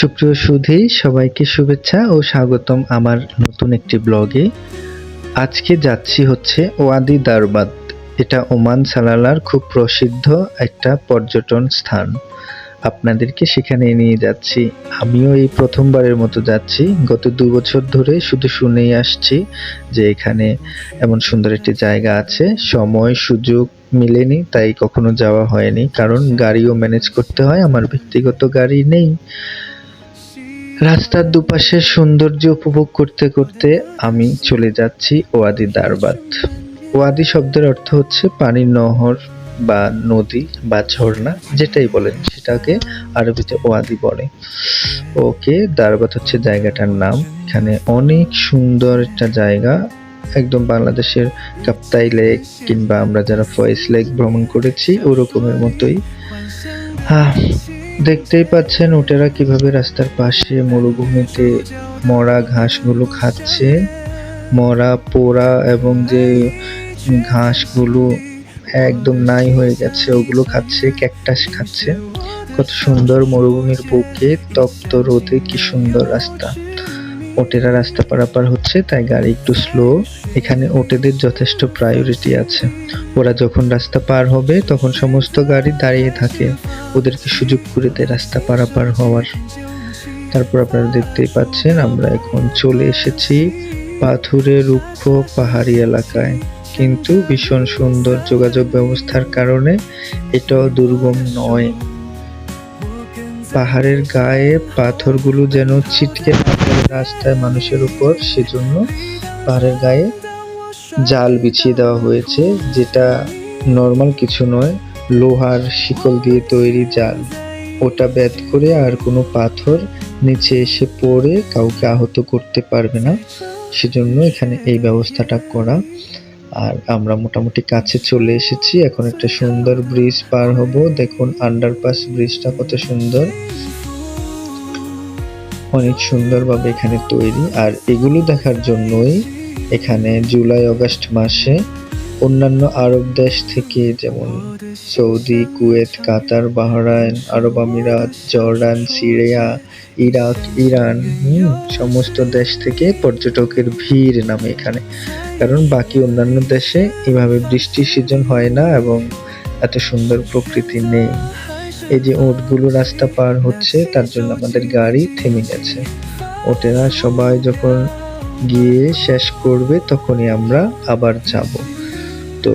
সুপ্রিয় সুধী, সবাইকে শুভেচ্ছা ও স্বাগতম আমার নতুন একটি ব্লগে। আজকে যাচ্ছি হচ্ছে ওয়াদি দারবাদ। এটা ওমান সালালার খুব প্রসিদ্ধ একটা পর্যটন স্থান। আপনাদেরকে সেখানে নিয়ে যাচ্ছি। আমিও এই প্রথমবারের মতো যাচ্ছি। গত দু বছর ধরে শুধু শুনেই আসছি যে এখানে এমন সুন্দর একটি জায়গা আছে। সময়, সুযোগ মিলেনি, তাই কখনো যাওয়া হয়নি। কারণ গাড়িও ম্যানেজ করতে হয়। আমার ব্যক্তিগত গাড়ি নেই। রাস্তার দুপাশের সৌন্দর্য উপভোগ করতে করতে আমি চলে যাচ্ছি ওয়াদি দারবাদ ওয়াদি শব্দের অর্থ হচ্ছে পানির নহর বা নদী বা ঝর্ণা, যেটাই বলেন সেটাকে আরবিতে ওয়াদি বলে। ওকে দারবাদ হচ্ছে জায়গাটার নাম। এখানে অনেক সুন্দর একটা জায়গা, একদম বাংলাদেশের কাপ্তাই লেক কিংবা আমরা যারা ফয়েস লেক ভ্রমণ করেছি, ওরকমের মতোই। হ্যাঁ দেখতেই পাচ্ছেন ওটেরা কীভাবে রাস্তার পাশে মরুভূমিতে মরা ঘাসগুলো খাচ্ছে। মরা, পোড়া এবং যে ঘাসগুলো একদম নাই হয়ে গেছে, ওগুলো খাচ্ছে, ক্যাকটাস খাচ্ছে। কত সুন্দর মরুভূমির বুকে তপ্ত রোদে কি সুন্দর রাস্তা। ওটেরা রাস্তা পারাপার হচ্ছে, তাই গাড়ি একটু স্লো এখানে ওটেদের যথেষ্ট প্রায়োরিটি আছে। ওরা যখন রাস্তা পার হবে, তখন সমস্ত গাড়ি দাঁড়িয়ে থাকে। ওদেরকে সুযোগ করে দেয় রাস্তা পারাপার হওয়ার। তারপর আপনারা দেখতেই পাচ্ছেন, আমরা এখন চলে এসেছি পাথুরে রুক্ষ পাহাড়ি এলাকায়। কিন্তু ভীষণ সুন্দর যোগাযোগ ব্যবস্থার কারণে এটাও দুর্গম নয়। পাহাড়ের গায়ে পাথরগুলো যেন ছিটকে না রাস্তায় মানুষের উপর, সেজন্য পাহাড়ের গায়ে জাল বিছিয়ে দেওয়া হয়েছে, যেটা নর্মাল কিছু নয়, লোহার শিকল দিয়ে তৈরি জাল। ওটা ব্যাত করে আর কোনো পাথর নিচে এসে পড়ে কাউকে আহত করতে পারবে না। সেজন্য এখানে এই ব্যবস্থাটা করা আর আমরা মোটামুটি কাছে চলে এসেছি। এখন একটা সুন্দর ব্রিজ পার হব। দেখুন আন্ডারপাস ব্রিজটা কত সুন্দর। অনেক সুন্দরভাবে এখানে তৈরি। আর এগুলো দেখার জন্যই এখানে জুলাই অগাস্ট মাসে অন্যান্য আরব দেশ থেকে, যেমন Saudi, Kuwait, Qatar, Bahrain, Arab Emirates, Jordan, Syria, Iraq, Iran সমস্ত দেশ থেকে পর্যটকের ভিড় নামে এখানে। কারণ বাকি অন্যান্য দেশে এভাবে বৃষ্টির সিজন হয় না এবং এত সুন্দর প্রকৃতি নেই। এই যে ওটগুলো রাস্তা পার হচ্ছে, তার জন্য আমাদের গাড়ি থেমে গেছে। ওটেরা সবাই যখন গিয়ে শেষ করবে, তখনই আমরা আবার যাব। তো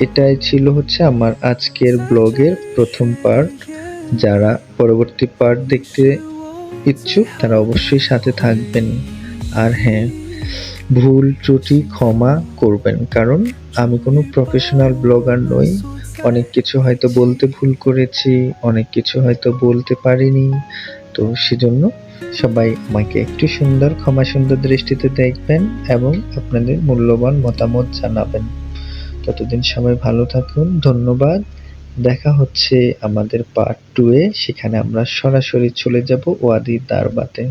এটাই ছিল হচ্ছে আমার আজকের ব্লগের প্রথম পার্ট যারা পরবর্তী পার্ট দেখতে ইচ্ছুক, তারা অবশ্যই সাথে থাকবেন। আর হ্যাঁ ভুল, ত্রুটি ক্ষমা করবেন। কারণ আমি কোনো প্রফেশনাল ব্লগার নই। অনেক কিছু হয়তো বলতে ভুল করেছি, অনেক কিছু হয়তো বলতে পারিনি। তো সেজন্য সবাই আমাকে একটু সুন্দর, ক্ষমা সুন্দর দৃষ্টিতে দেখবেন এবং আপনাদের মূল্যবান মতামত জানাবেন। ততদিন সবাই ভালো থাকুন, ধন্যবাদ। দেখা হচ্ছে আমাদের পার্ট টু এ সেখানে আমরা সরাসরি চলে যাব ওয়াদি দারবাতে।